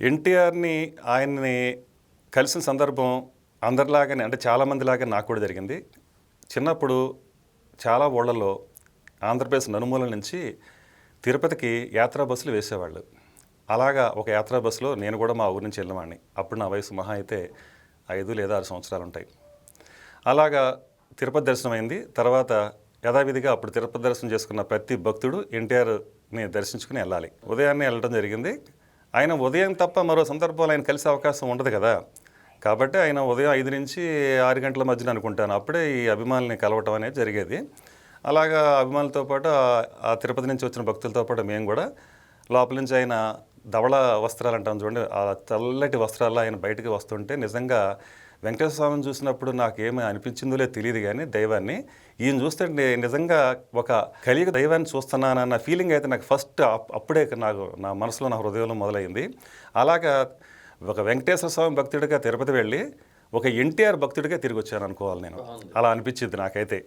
ఎన్టీఆర్ని ఆయన్ని కలిసిన సందర్భం అందరిలాగానే అంటే చాలామందిలాగా నాకు కూడా జరిగింది. చిన్నప్పుడు చాలా ఊళ్ళల్లో ఆంధ్రప్రదేశ్ నలుమూల నుంచి తిరుపతికి యాత్రా బస్సులు వేసేవాళ్ళు. అలాగా ఒక యాత్రా బస్సులో నేను కూడా మా ఊరి నుంచి వెళ్ళేవాడిని. అప్పుడు నా వయసు మహా అయితే ఐదు లేదా ఆరు సంవత్సరాలు ఉంటాయి. అలాగా తిరుపతి దర్శనం అయింది. తర్వాత యథావిధిగా అప్పుడు తిరుపతి దర్శనం చేసుకున్న ప్రతి భక్తుడు ఎన్టీఆర్ని దర్శించుకుని వెళ్ళాలి. ఉదయాన్నే వెళ్ళడం జరిగింది. ఆయన ఉదయం తప్ప మరో సందర్భంలో ఆయన కలిసే అవకాశం ఉండదు కదా. కాబట్టి ఆయన ఉదయం ఐదు నుంచి ఆరు గంటల మధ్యన అనుకుంటాను. అప్పుడే ఈ అభిమానుల్ని కలవటం అనేది జరిగేది. అలాగా అభిమానులతో పాటు ఆ- తిరుపతి నుంచి వచ్చిన భక్తులతో పాటు మేము కూడా లోపల నుంచి ఆయన ధవళ వస్త్రాలు అంటాం చూడండి. ఆ తెల్లటి వస్త్రాల్లో ఆయన బయటికి వస్తుంటే నిజంగా వెంకటేశ్వర స్వామిని చూసినప్పుడు నాకేమీ అనిపించిందో లేదు తెలియదు కానీ దైవాన్ని ఈయన చూస్తే నిజంగా ఒక కలియుగ దైవాన్ని చూస్తున్నానన్న ఫీలింగ్ అయితే నాకు ఫస్ట్ అప్- అప్పుడే నాకు నా మనసులో నా హృదయంలో మొదలైంది. అలాగా ఒక వెంకటేశ్వర స్వామి భక్తుడిగా తిరుపతి వెళ్ళి ఒక ఎన్టీఆర్ భక్తుడిగా తిరిగి వచ్చాను అనుకోవాలి నేను. అలా అనిపించింది నాకైతే.